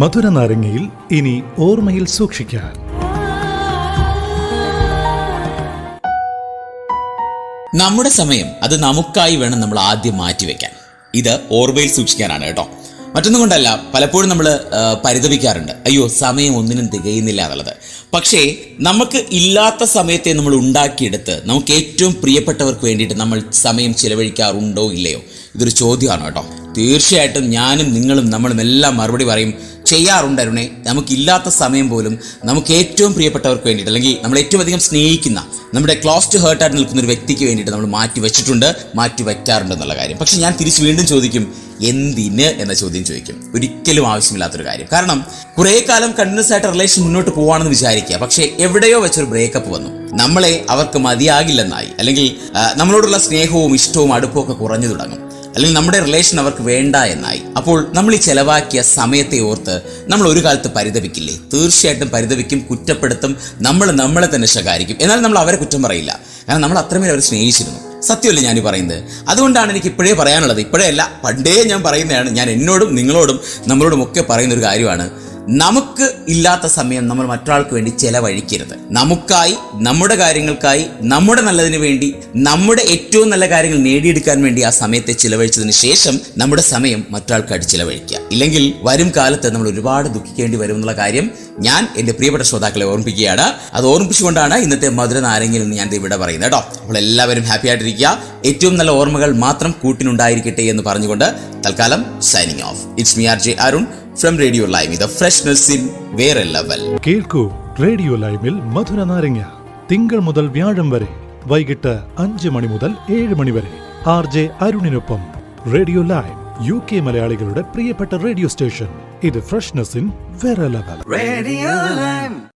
മധുര നാരങ്ങയിൽ ഇനി ഓർമ്മയിൽ സൂക്ഷിക്കാൻ. നമ്മുടെ സമയം അത് നമുക്കായി വേണം നമ്മൾ ആദ്യം മാറ്റിവെക്കാൻ ഇത് ഓർമ്മയിൽ സൂക്ഷിക്കാനാണ് കേട്ടോ. മറ്റൊന്നും കൊണ്ടല്ല പലപ്പോഴും നമ്മൾ പരിതപിക്കാറുണ്ട്. അയ്യോ സമയം ഒന്നിനും തികയുന്നില്ല എന്നുള്ളത്. പക്ഷേ നമുക്ക് ഇല്ലാത്ത സമയത്തെ നമ്മൾ ഉണ്ടാക്കിയെടുത്ത് നമുക്ക് ഏറ്റവും പ്രിയപ്പെട്ടവർക്ക് വേണ്ടിയിട്ട് നമ്മൾ സമയം ചിലവഴിക്കാറുണ്ടോ ഇല്ലയോ? ഇതൊരു ചോദ്യമാണ് കേട്ടോ. തീർച്ചയായിട്ടും ഞാനും നിങ്ങളും നമ്മളും എല്ലാം മറുപടി പറയും ചെയ്യാറുണ്ട് അരുണെ. നമുക്കില്ലാത്ത സമയം പോലും നമുക്ക് ഏറ്റവും പ്രിയപ്പെട്ടവർക്ക് വേണ്ടിയിട്ട് അല്ലെങ്കിൽ നമ്മൾ ഏറ്റവും അധികം സ്നേഹിക്കുന്ന നമ്മുടെ ക്ലോസ് ടു ഹേർട്ടായിട്ട് നിൽക്കുന്ന ഒരു വ്യക്തിക്ക് വേണ്ടിയിട്ട് നമ്മൾ മാറ്റി വെച്ചിട്ടുണ്ട് മാറ്റി വയ്ക്കാറുണ്ട് എന്നുള്ള കാര്യം. പക്ഷെ ഞാൻ തിരിച്ച് വീണ്ടും ചോദിക്കും എന്തിന്? എന്ന ചോദ്യം ചോദിക്കും. ഒരിക്കലും ആവശ്യമില്ലാത്തൊരു കാര്യം. കാരണം കുറേ കാലം കണ്ടിന്യൂസ് ആയിട്ട് റിലേഷൻ മുന്നോട്ട് പോവാണെന്ന് വിചാരിക്കുക. പക്ഷേ എവിടെയോ വെച്ചൊരു ബ്രേക്കപ്പ് വന്നു. നമ്മളെ അവർക്ക് മതിയാകില്ലെന്നായി. അല്ലെങ്കിൽ നമ്മളോടുള്ള സ്നേഹവും ഇഷ്ടവും അടുപ്പവും ഒക്കെ കുറഞ്ഞു തുടങ്ങും. അല്ലെങ്കിൽ നമ്മുടെ റിലേഷൻ അവർക്ക് വേണ്ട എന്നായി. അപ്പോൾ നമ്മൾ ഈ ചെലവാക്കിയ സമയത്തെ ഓർത്ത് നമ്മൾ ഒരു കാലത്ത് പരിതപിക്കില്ലേ? തീർച്ചയായിട്ടും പരിതപിക്കും കുറ്റപ്പെടുത്തും നമ്മൾ നമ്മളെ തന്നെ ശകാരിക്കും. എന്നാൽ നമ്മൾ അവരെ കുറ്റം പറയില്ല. കാരണം നമ്മൾ അത്രമേൽ അവരെ സ്നേഹിച്ചിരുന്നു. സത്യമല്ലേ ഞാൻ പറയുന്നത്? അതുകൊണ്ടാണ് എനിക്ക് ഇപ്പോഴേ പറയാനുള്ളത്. ഇപ്പോഴേ അല്ല പണ്ടേ ഞാൻ പറയുന്നതാണ്. ഞാൻ എന്നോടും നിങ്ങളോടും നമ്മളോടും ഒക്കെ പറയുന്ന ഒരു കാര്യമാണ്. നമുക്ക് ഇല്ലാത്ത സമയം നമ്മൾ മറ്റൊരാൾക്ക് വേണ്ടി ചെലവഴിക്കരുത്. നമുക്കായി നമ്മുടെ കാര്യങ്ങൾക്കായി നമ്മുടെ നല്ലതിന് വേണ്ടി നമ്മുടെ ഏറ്റവും നല്ല കാര്യങ്ങൾ നേടിയെടുക്കാൻ വേണ്ടി ആ സമയത്തെ ചിലവഴിച്ചതിന് ശേഷം നമ്മുടെ സമയം മറ്റൊരാൾക്കായിട്ട് ചിലവഴിക്കുക. ഇല്ലെങ്കിൽ വരും കാലത്ത് നമ്മൾ ഒരുപാട് ദുഃഖിക്കേണ്ടി വരും എന്നുള്ള കാര്യം ഞാൻ എന്റെ പ്രിയപ്പെട്ട ശ്രോതാക്കളെ ഓർമ്മിപ്പിക്കുകയാണ്. അത് ഓർമ്മിപ്പിച്ചുകൊണ്ടാണ് ഇന്നത്തെ മധുര നാരങ്ങിൽ നിന്ന് ഞാൻ ഇവിടെ പറയുന്നത് കേട്ടോ. അപ്പോൾ എല്ലാവരും ഹാപ്പി ആയിട്ടിരിക്കുക. ഏറ്റവും നല്ല ഓർമ്മകൾ മാത്രം കൂട്ടിനുണ്ടായിരിക്കട്ടെ എന്ന് പറഞ്ഞുകൊണ്ട് തൽക്കാലം signing off it's me R J Arun from radio live ഇത് ഫ്രഷ്നെസ് ഇൻ വേറെ ലെവൽ കേൾക്കൂ റേഡിയോ ലൈവിൽ മധുര നാരങ്ങ. തിങ്കൾ മുതൽ വ്യാഴം വരെ. വൈകിട്ട് അഞ്ച് മണി മുതൽ ഏഴ് മണി വരെ. ആർ ജെ അരുണിനൊപ്പം. റേഡിയോ ലൈവ് യു കെ മലയാളികളുടെ പ്രിയപ്പെട്ട റേഡിയോ സ്റ്റേഷൻ. ഇത് ഫ്രഷ്നെസ് ഇൻ വേറെ ലെവൽ റേഡിയോ Lime.